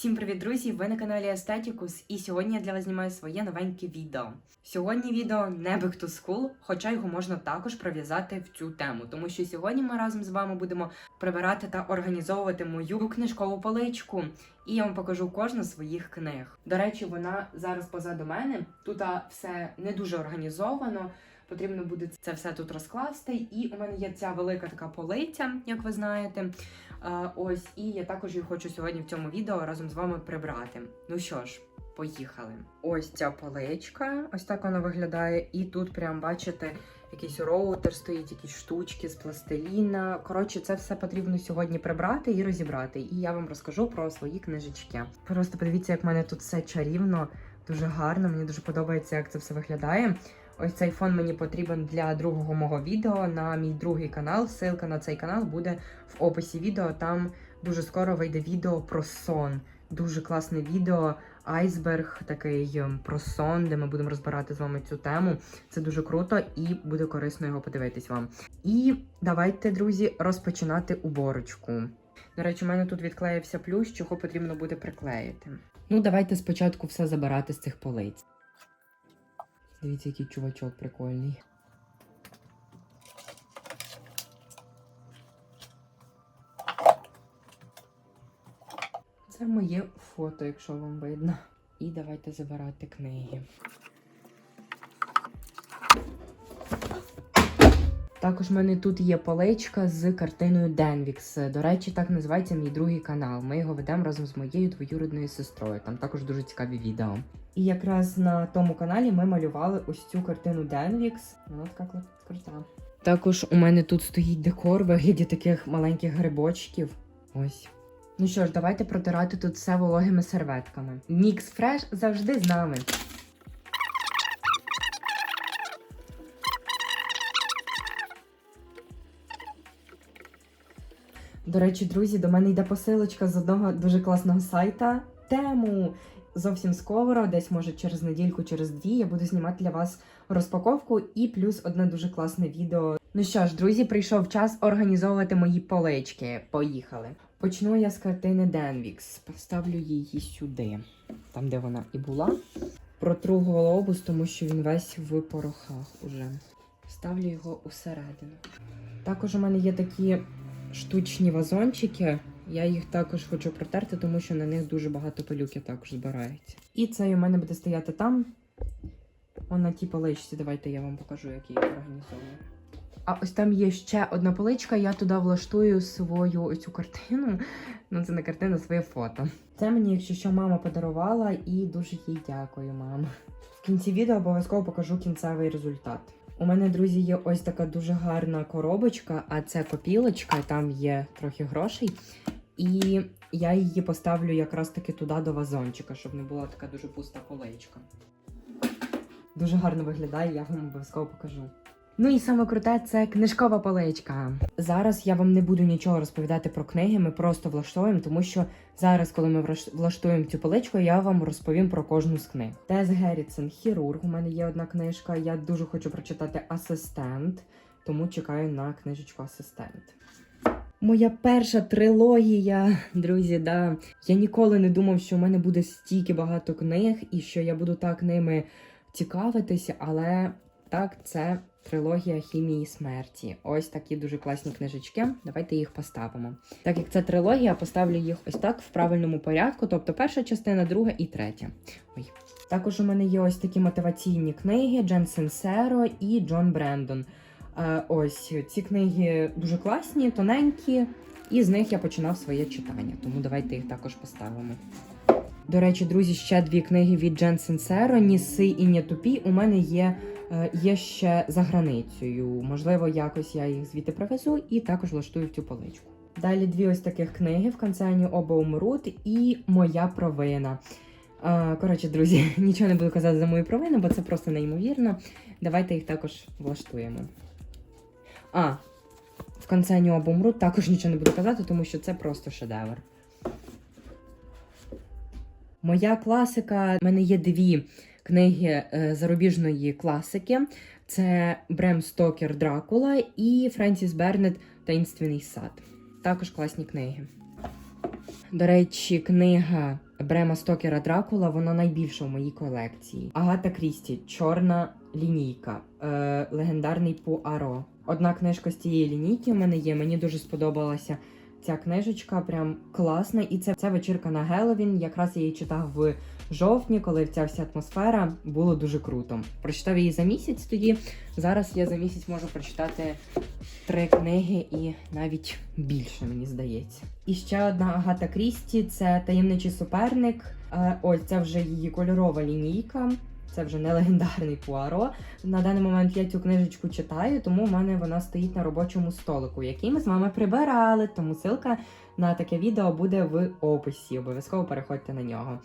Всім привіт, друзі! Ви на каналі Естетікус, і сьогодні я для вас знімаю своє новеньке відео. Сьогодні відео не Back to School, хоча його можна також прив'язати в цю тему, тому що сьогодні ми разом з вами будемо прибирати та організовувати мою книжкову поличку, і я вам покажу кожну з своїх книг. До речі, вона зараз позаду мене. Тут все не дуже організовано. Потрібно буде це все тут розкласти. І у мене є ця велика така полиця, як ви знаєте. Ось, і я також її хочу сьогодні в цьому відео разом з вами прибрати. Ну що ж, поїхали. Ось ця поличка, ось так вона виглядає. І тут прям бачите, якийсь роутер стоїть, якісь штучки з пластиліна. Коротше, це все потрібно сьогодні прибрати і розібрати. І я вам розкажу про свої книжечки. Просто подивіться, як в мене тут все чарівно, дуже гарно. Мені дуже подобається, як це все виглядає. Ось цей фон мені потрібен для другого мого відео на мій другий канал. Ссылка на цей канал буде в описі відео. Там дуже скоро вийде відео про сон. Дуже класне відео, айсберг такий ем, про сон, де ми будемо розбирати з вами цю тему. Це дуже круто і буде корисно його подивитись вам. І давайте, друзі, розпочинати уборочку. До речі, у мене тут відклеївся плющ, чого потрібно буде приклеїти. Ну, давайте спочатку все забирати з цих полиць. Дивіться, який чувачок прикольний. Це моє фото, якщо вам видно. І давайте забирати книги. Також в мене тут є поличка з картиною Денвікс. До речі, так називається мій другий канал. Ми його ведемо разом з моєю двоюрідною сестрою. Там також дуже цікаві відео. І якраз на тому каналі ми малювали ось цю картину Денвікс. Вона така крута. Також у мене тут стоїть декор в вигляді таких маленьких грибочків. Ось. Ну що ж, давайте протирати тут все вологими серветками. Нікс Фреш завжди з нами. До речі, друзі, до мене йде посилочка з одного дуже класного сайта. Тему зовсім скоро, десь може через недільку, через дві. Я буду знімати для вас розпаковку і плюс одне дуже класне відео. Ну що ж, друзі, прийшов час організовувати мої полички. Поїхали. Почну я з картини Денвікс. Поставлю її сюди, там де вона і була. Протру глобус, тому що він весь в порохах уже. Ставлю його усередину. Також у мене є такі штучні вазончики. Я їх також хочу протерти, тому що на них дуже багато пилюки також збирається. І цей у мене буде стояти там. Он на тій поличці. Давайте я вам покажу, як я їх організовую. А ось там є ще одна поличка, я туди влаштую свою оцю картину. Ну, це не картина, своє фото. Це мені, якщо що, мама подарувала, і дуже їй дякую, мама. В кінці відео обов'язково покажу кінцевий результат. У мене, друзі, є ось така дуже гарна коробочка, а це копілочка, там є трохи грошей. І я її поставлю якраз таки туди до вазончика, щоб не була така дуже пуста поличка. Дуже гарно виглядає, я вам обов'язково покажу. Ну і саме круте це книжкова поличка. Зараз я вам не буду нічого розповідати про книги, ми просто влаштуємо, тому що зараз, коли ми влаштуємо цю поличку, я вам розповім про кожну з книг. Тес Геррітсен, хірург. У мене є одна книжка. Я дуже хочу прочитати асистент, тому чекаю на книжечку асистент. Моя перша трилогія, друзі, да. Я ніколи не думав, що в мене буде стільки багато книг і що я буду так ними цікавитися, але так, це трилогія хімії смерті. Ось такі дуже класні книжечки. Давайте їх поставимо. Так як це трилогія, поставлю їх ось так в правильному порядку, тобто перша частина, друга і третя. Ой. Також у мене є ось такі мотиваційні книги Джен Сенсеро і Джон Брендон. Е, Ось ці книги дуже класні, тоненькі, і з них я починав своє читання, тому давайте їх також поставимо. До речі, друзі, ще дві книги від Джен Сенсеро Ніси і не тупі. У мене є, є ще за границею. Можливо, якось я їх звідти привезу і також влаштую в цю поличку. Далі дві ось таких книги в концерні оба умруть і моя провина. Е, Коротше, друзі, нічого не буду казати за мою провину, бо це просто неймовірно. Давайте їх також влаштуємо. А, в концерні оба умруть також нічого не буду казати, тому що це просто шедевр. Моя класика. У мене є дві книги е, зарубіжної класики: це Брем Стокер Дракула і Френсіс Бернет Таїнственний сад. Також класні книги. До речі, книга Брема Стокера Дракула, воно найбільше в моїй колекції. Агата Крісті, чорна лінійка, е, легендарний Пуаро. Одна книжка з цієї лінійки в мене є. Мені дуже сподобалася ця книжечка, прям класна. І це, це вечірка на Геловін. Якраз я її читав в жовтні, коли ця вся атмосфера було дуже круто. Прочитав її за місяць тоді. Зараз я за місяць можу прочитати три книги і навіть більше, мені здається. І ще одна Агата Крісті це таємничий суперник. Е, Ось це вже її кольорова лінійка. Це вже не легендарний Пуаро. На даний момент я цю книжечку читаю, тому в мене вона стоїть на робочому столику, який ми з вами прибирали. Тому ссылка на таке відео буде в описі. Обов'язково переходьте на нього.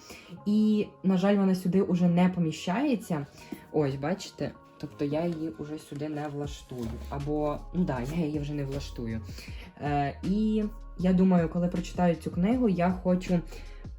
І, на жаль, вона сюди уже не поміщається. Ось, бачите? Тобто я її вже сюди не влаштую. Або, ну да, я її вже не влаштую. Е, і я думаю, коли прочитаю цю книгу, я хочу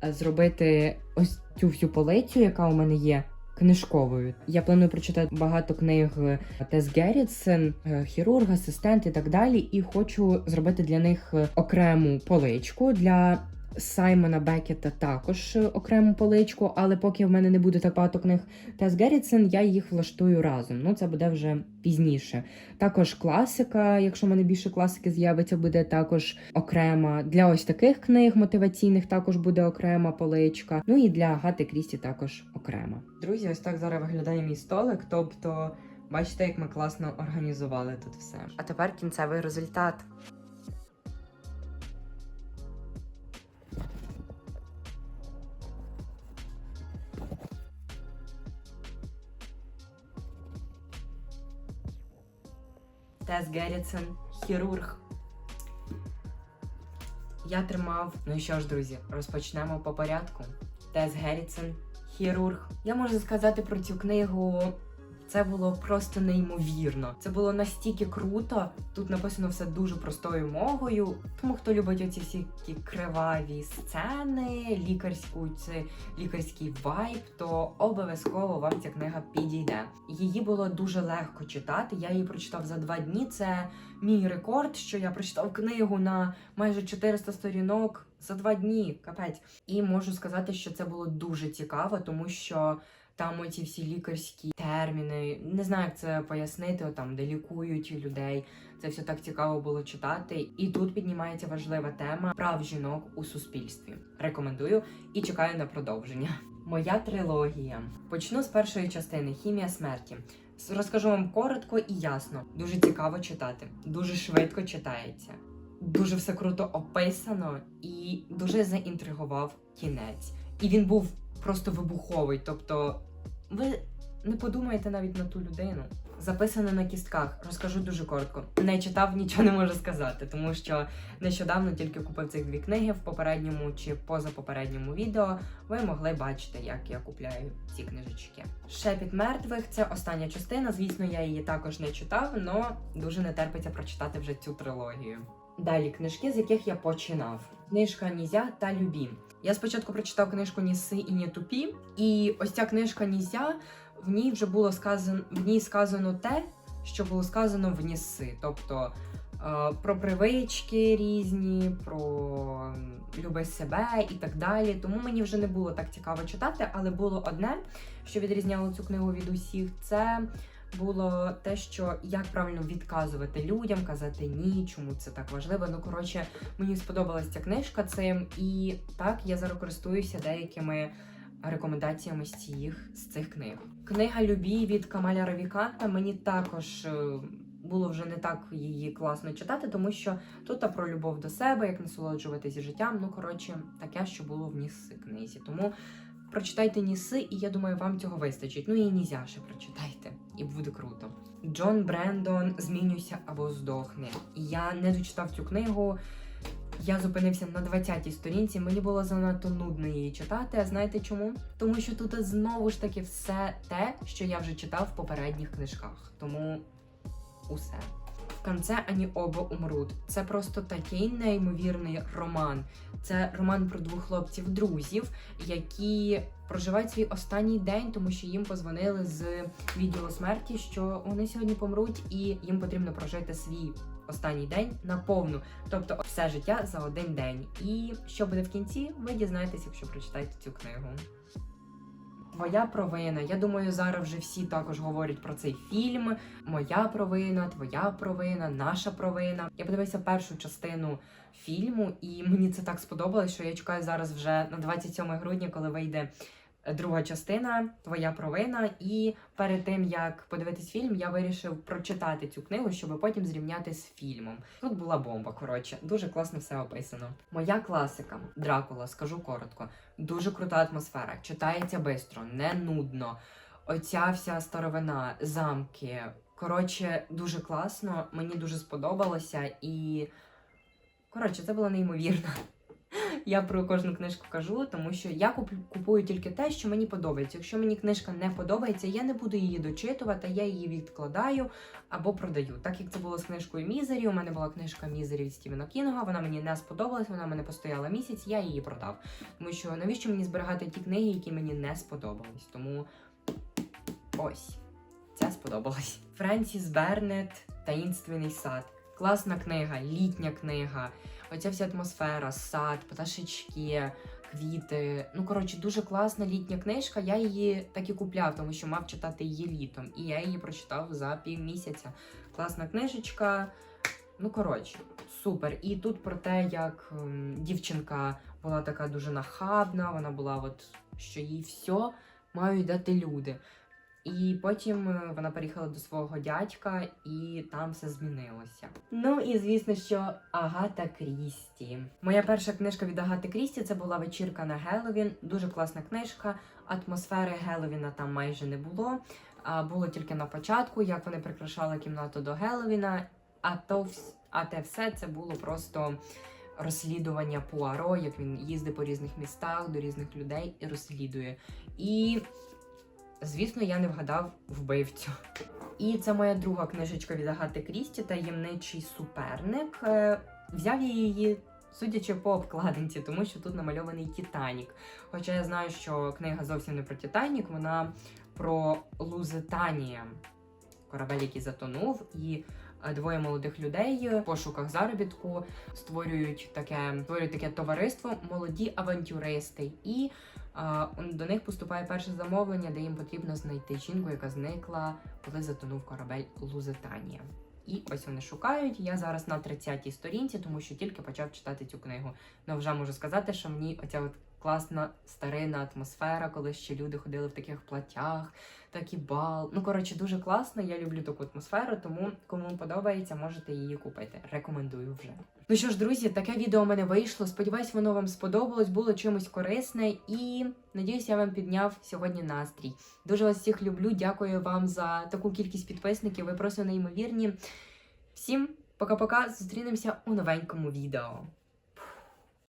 е, зробити ось цю всю полицю, яка у мене є. Книжковою. Я планую прочитати багато книг е, Тес Геррітсен, е, хірург, асистент і так далі. І хочу зробити для них е, окрему поличку для Саймона Бекета також е, окрему поличку, але поки в мене не буде так багато книг Тес Геррітсен, я їх влаштую разом. Ну це буде вже пізніше. Також класика, якщо в мене більше класики з'явиться, буде також окрема. Для ось таких книг мотиваційних також буде окрема поличка. Ну і для Гати Крісті також окрема. Друзі, ось так зараз виглядає мій столик. Тобто, бачите, як ми класно організували тут все. А тепер кінцевий результат. Тес Геррітсен, хірург. Я тримав. Ну і що ж, друзі, розпочнемо по порядку. Тес Геррітсен, хірург. Я можу сказати про цю книгу. Це було просто неймовірно. Це було настільки круто. Тут написано все дуже простою мовою. Тому хто любить оці всі криваві сцени, лікарську це лікарський вайб, то обов'язково вам ця книга підійде. Її було дуже легко читати. Я її прочитав за два дні. Це мій рекорд, що я прочитав книгу на майже 400 сторінок за два дні. Капець. І можу сказати, що це було дуже цікаво, тому що. Там оці всі лікарські терміни, не знаю, як це пояснити, там, де лікують людей. Це все так цікаво було читати. І тут піднімається важлива тема прав жінок у суспільстві. Рекомендую і чекаю на продовження. Моя трилогія. Почну з першої частини Хімія смерті. Розкажу вам коротко і ясно. Дуже цікаво читати, дуже швидко читається. Дуже все круто описано і дуже заінтригував кінець. І він був просто вибуховий. Тобто, ви не подумаєте навіть на ту людину. Записано на кістках, розкажу дуже коротко. Не читав, нічого не можу сказати, тому що нещодавно тільки купив цих дві книги в попередньому чи позапопередньому відео. Ви могли бачити, як я купляю ці книжечки. Шепіт мертвих це остання частина. Звісно, я її також не читав, але дуже не терпиться прочитати вже цю трилогію. Далі книжки, з яких я починав. Книжка Нізя та Любім. Я спочатку прочитав книжку Ніси і не тупі, і ось ця книжка Нізя, в ній вже було сказано в ній сказано те, що було сказано в Ніси. Тобто е, про привички різні, про люби себе і так далі. Тому мені вже не було так цікаво читати, але було одне, що відрізняло цю книгу від усіх, це було те, що як правильно відказувати людям, казати ні, чому це так важливо. Ну коротше, мені сподобалась ця книжка цим, і так я зараз користуюся деякими рекомендаціями з цих, з цих книг. Книга Любі від Камаля Равіканта мені також. е, Було вже не так її класно читати, тому що тут про любов до себе, як насолоджуватися життям. Ну коротше, таке, що було в Ніси книзі. Тому прочитайте Ніси, і я думаю, вам цього вистачить. Ну і Нізя ще прочитайте, і буде круто. Джон Брендон Змінюйся або здохне. Я не дочитав цю книгу. Я зупинився на 20-й сторінці. Мені було занадто нудно її читати. А знаєте чому? Тому що тут знову ж таки все те, що я вже читав в попередніх книжках. Тому усе. Конце ані оба умруть. Це просто такий неймовірний роман. Це роман про двох хлопців-друзів, які проживають свій останній день, тому що їм позвонили з відділу смерті, що вони сьогодні помруть, і їм потрібно прожити свій останній день на повну, тобто все життя за один день. І що буде в кінці, ви дізнаєтесь, якщо прочитаєте цю книгу. Твоя провина. Я думаю, зараз вже всі також говорять про цей фільм. Моя провина, твоя провина, наша провина. Я подивився першу частину фільму, і мені це так сподобалось, що я чекаю зараз вже на 27 грудня, коли вийде друга частина Твоя провина. І перед тим як подивитись фільм, я вирішив прочитати цю книгу, щоб потім зрівняти з фільмом. Тут була бомба. Коротше, дуже класно все описано. Моя класика Дракула, скажу коротко. Дуже крута атмосфера, читається швидко, не нудно. Оця вся старовина, замки. Коротше, дуже класно, мені дуже сподобалося і. Коротше, це було неймовірно. Я про кожну книжку кажу, тому що я куп- купую тільки те, що мені подобається. Якщо мені книжка не подобається, я не буду її дочитувати, я її відкладаю або продаю. Так як це було з книжкою Мізері, у мене була книжка Мізері від Стівена Кінга, вона мені не сподобалась, вона мене постояла місяць, я її продав. Тому що навіщо мені зберігати ті книги, які мені не сподобались? Тому ось ця сподобалась. Френсіс Бернет Таїнственний сад. Класна книга, літня книга. Оця вся атмосфера, сад, пташечки, квіти. Ну, коротше, дуже класна літня книжка. Я її так і купляв, тому що мав читати її літом. І я її прочитав за півмісяця. Класна книжечка. Ну, коротше, супер. І тут про те, як ем, дівчинка була така дуже нахабна, вона була, от, що їй все мають дати люди. І потім е, вона переїхала до свого дядька, і там все змінилося. Ну і звісно, що Агата Крісті. Моя перша книжка від Агати Крісті це була вечірка на Геловін. Дуже класна книжка. Атмосфери Геловіна там майже не було. А було тільки на початку, як вони прикрашали кімнату до Геловіна. А то а те все це було просто розслідування Пуаро, як він їздить по різних містах до різних людей і розслідує. І Звісно, я не вгадав вбивцю. І це моя друга книжечка від Агати Крісті таємничий суперник. Е, Взяв я її, судячи по обкладинці, тому що тут намальований Титанік. Хоча я знаю, що книга зовсім не про Титанік, вона про Лузитанія, корабель, який затонув, і двоє молодих людей в пошуках заробітку створюють таке, створюють таке товариство, молоді авантюристи. І а, до них поступає перше замовлення, де їм потрібно знайти жінку, яка зникла, коли затонув корабель Лузитанія. І ось вони шукають. Я зараз на 30-й сторінці, тому що тільки почав читати цю книгу. Ну вже можу сказати, що мені оця от класна старинна атмосфера, коли ще люди ходили в таких платтях, такі бал. Ну коротше, дуже класно. Я люблю таку атмосферу, тому кому подобається, можете її купити. Рекомендую вже. Ну що ж, друзі, таке відео у мене вийшло. Сподіваюсь, воно вам сподобалось, було чимось корисне і надіюсь, я вам підняв сьогодні настрій. Дуже вас всіх люблю. Дякую вам за таку кількість підписників. Ви просто неймовірні. Всім пока-пока. Зустрінемося у новенькому відео.